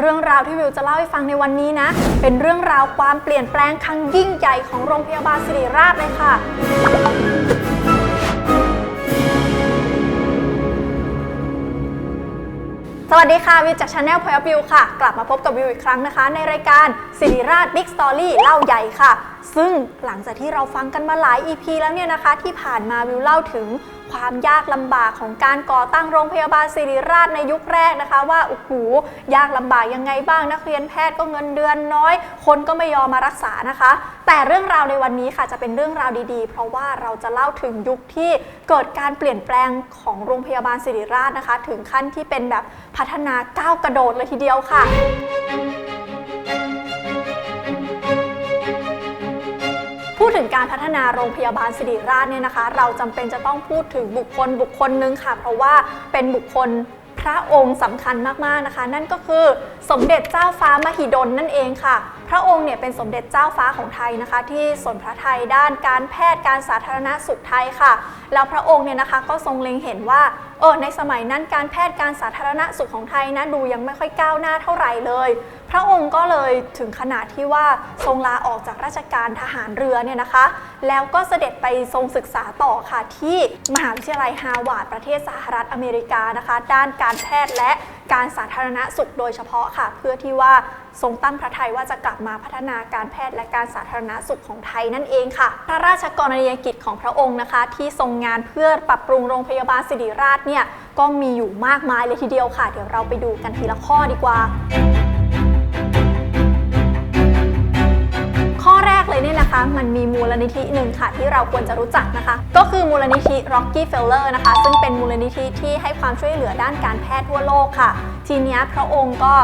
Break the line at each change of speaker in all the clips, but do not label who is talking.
เรื่องราวที่วิวจะเล่าให้ฟังในวันนี้นะ เป็นเรื่องราวความเปลี่ยนแปลงครั้งยิ่งใหญ่ของโรงพยาบาลศิริราชเลยค่ะสวัสดีค่ะ วิวจากชาแนลพอยวิวค่ะ กลับมาพบกับวิวอีกครั้งนะคะ ในรายการสิริราชบิ๊กสตอรี่เล่าใหญ่ค่ะซึ่งหลังจากที่เราฟังกันมาหลาย EP แล้วเนี่ยนะคะ ที่ผ่านมาวิวเล่าถึงความยากลำบากของการก่อตั้งโรงพยาบาลศิริราชในยุคแรกนะคะ ว่าโอ้โหยากลำบากยังไงบ้างนักเรียนแพทย์ก็เงินเดือนน้อย คนก็ไม่ยอมมารักษานะคะ แต่เรื่องราวในวันนี้ค่ะจะเป็นเรื่องราวดีๆ เพราะว่าเราจะเล่าถึงยุคที่เกิดการเปลี่ยนแปลงของโรงพยาบาลศิริราชนะคะ ถึงขั้นที่เป็นแบบพัฒนาก้าวกระโดดเลยทีเดียวค่ะ ดถึงการพัฒนาโรงพยาบาลศิริราชเนี่ยนะคะ เราจำเป็นจะต้องพูดถึงบุคคลบุคคลหนึ่งค่ะ เพราะว่าเป็นบุคคลพระองค์สำคัญมากๆนะคะ นั่นก็คือสมเด็จเจ้าฟ้ามหิดลนั่นเองค่ะ พระองค์เนี่ยเป็นสมเด็จเจ้าฟ้าของไทยนะคะ ที่สนพระไทยด้านการแพทย์การสาธารณสุขไทยค่ะ แล้วพระองค์เนี่ยนะคะก็ทรงเล็งเห็นว่าเออในสมัยนั้นการแพทย์การสาธารณสุขของไทยนะดูยังไม่ค่อยก้าวหน้าเท่าไหร่เลย พระองค์ก็เลยถึงขนาดที่ว่าทรงลาออกจากราชการทหารเรือเนี่ยนะคะ แล้วก็เสด็จไปทรงศึกษาต่อค่ะที่มหาวิทยาลัยฮาร์วาร์ดประเทศสหรัฐอเมริกานะคะ ด้านการแพทย์และ การสาธารณสุขโดยเฉพาะค่ะ เพื่อที่ว่าทรงตั้งพระทัยว่าจะกลับมาพัฒนาการแพทย์และการสาธารณสุขของไทยนั่นเองค่ะ พระราชกรณียกิจของพระองค์นะคะ ที่ทรงงานเพื่อปรับปรุงโรงพยาบาลศิริราชเนี่ยก็มีอยู่มากมายเลยทีเดียวค่ะ เดี๋ยวเราไปดูกันทีละข้อดีกว่า นะคะ มันมีมูลนิธิหนึ่งค่ะที่เราควรจะรู้จักนะคะ ก็คือมูลนิธิ Rockefeller นะคะ ซึ่งเป็นมูลนิธิที่ให้ความช่วยเหลือด้านการแพทย์ทั่วโลกค่ะทีนี้พระองค์ก็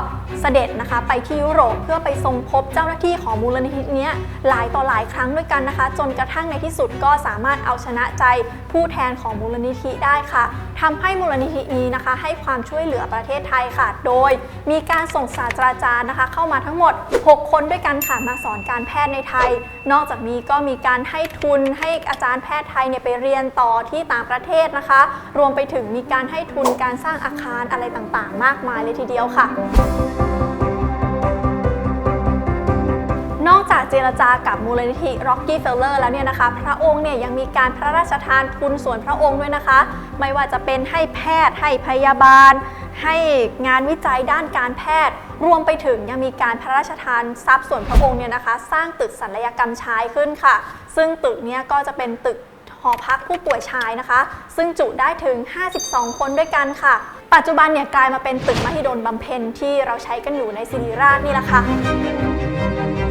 เสด็จนะคะไปที่ยุโรปเพื่อไปทรงพบเจ้าหน้าที่ของมูลนิธินี้หลายต่อหลายครั้งด้วยกันนะคะ จนกระทั่งในที่สุดก็สามารถเอาชนะใจผู้แทนของมูลนิธิได้ค่ะทำให้มูลนิธินี้นะคะ ให้ความช่วยเหลือประเทศไทยค่ะ โดยมีการส่งศาสตราจารย์นะคะ เข้ามาทั้งหมด 6 คนด้วยกันค่ะมาสอนการแพทย์ในไทย นอกจากนี้ก็มีการให้ทุนให้อาจารย์แพทย์ไทยเนี่ยไปเรียนต่อที่ต่างประเทศนะคะ รวมไปถึงมีการให้ทุนการสร้างอาคารอะไรต่างๆ มากมายเลยทีเดียวค่ะ นอกจากเจรจากับมูลนิธิ Rockefeller แล้วเนี่ยนะคะ พระองค์เนี่ยยังมีการพระราชทานทุนส่วนพระองค์ด้วยนะคะ ไม่ว่าจะเป็นให้แพทย์ให้พยาบาล ให้งานวิจัยด้านการแพทย์รวมไปถึงยังมีการพระราชทานทรัพย์ส่วนพระองค์เนี่ยนะคะ สร้างตึกศัลยกรรมชายขึ้นค่ะ ซึ่งตึกเนี้ยก็จะเป็นตึกหอพักผู้ป่วยชายนะคะ ซึ่งจุได้ถึง 52 คนด้วยกันค่ะ ปัจจุบันเนี่ยกลายมาเป็นตึกมหิดลบำเพ็ญที่เราใช้กันอยู่ในศิริราชนี่แหละค่ะ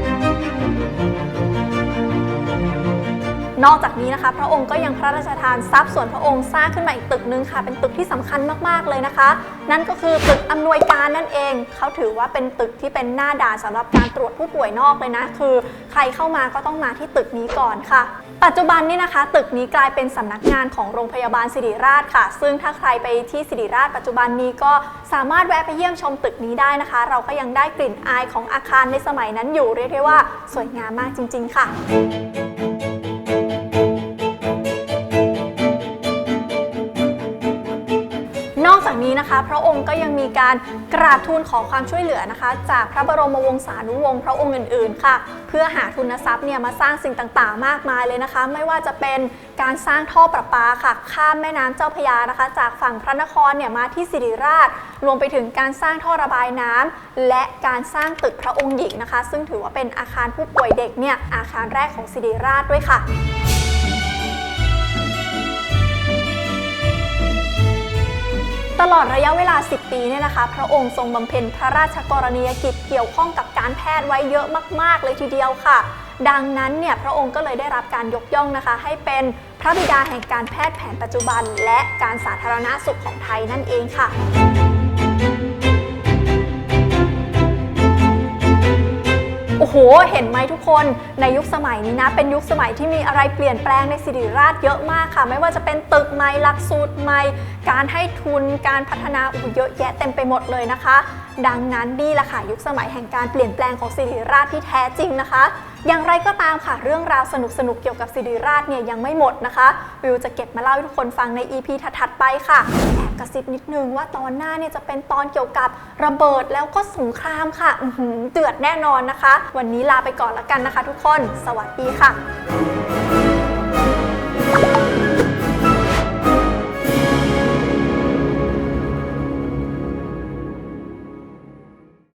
นอกจากนี้นะคะ พระองค์ก็ยังพระราชทานทรัพย์ส่วนพระองค์สร้างขึ้นมาอีกตึกนึงค่ะ เป็นตึกที่สำคัญมากๆเลยนะคะ นั่นก็คือตึกอำนวยการนั่นเอง เขาถือว่าเป็นตึกที่เป็นหน้าด่านสำหรับการตรวจผู้ป่วยนอกเลยนะ คือ ใครเข้ามาก็ต้องมาที่ตึกนี้ก่อนค่ะ ปัจจุบันนี่นะคะ ตึกนี้กลายเป็นสำนักงานของโรงพยาบาลศิริราชค่ะ ซึ่งถ้าใครไปที่ศิริราชปัจจุบันนี้ก็สามารถแวะไปเยี่ยมชมตึกนี้ได้นะคะ เราก็ยังได้กลิ่นอายของอาคารในสมัยนั้นอยู่เรียกได้ว่าสวยงามมากจริง ๆ ค่ะ พระองค์ก็ยังมีการกราบทูลขอความช่วยเหลือนะคะ จากพระบรมวงศานุวงศ์พระองค์อื่นๆ ค่ะ เพื่อหาทุนทรัพย์เนี่ยมาสร้างสิ่งต่างๆ มากมายเลยนะคะ ไม่ว่าจะเป็นการสร้างท่อประปาค่ะ ข้ามแม่น้ำเจ้าพยานะคะ จากฝั่งพระนครเนี่ยมาที่สิริราช รวมไปถึงการสร้างท่อระบายน้ำและการสร้างตึกพระองค์หญิงนะคะ ซึ่งถือว่าเป็นอาคารผู้ป่วยเด็กเนี่ยอาคารแรกของสิริราชด้วยค่ะ ลอดระยะเวลา 10 ปีเนี่ยนะคะ พระองค์ทรงบำเพ็ญพระราชกรณียกิจเกี่ยวข้องกับการแพทย์ไว้เยอะมาก ๆ เลยทีเดียวค่ะ ดังนั้นเนี่ยพระองค์ก็เลยได้รับการยกย่องนะคะ ให้เป็นพระบิดาแห่งการแพทย์แผนปัจจุบัน และการสาธารณสุขของไทยนั่นเองค่ะ โอ้โห เห็นไหมทุกคนในยุคสมัยนี้นะ เป็นยุคสมัยที่มีอะไรเปลี่ยนแปลงในสิริราชเยอะมากค่ะ ไม่ว่าจะเป็นตึกใหม่หลักสูตรใหม่ การให้ทุนการพัฒนาโอ้โหเยอะแยะเต็มไปหมดเลยนะคะ ดังนั้นนี่แหละค่ะยุคสมัยแห่งการเปลี่ยนแปลงของสิริราชที่แท้จริงนะคะ อย่างไรก็ตามค่ะ เรื่องราวสนุกๆเกี่ยวกับสิริราชเนี่ยยังไม่หมดนะคะ วิวจะเก็บมาเล่าให้ทุกคนฟังใน EP ถัดๆไปค่ะแอบกระซิบนิดนึงว่าตอนหน้าเนี่ยจะเป็นตอนเกี่ยวกับระเบิดแล้วก็สงครามค่ะอื้อหือเดือดแน่นอนนะคะ วันนี้ลาไปก่อนละกันนะคะ ทุกคน สวัสดีค่ะ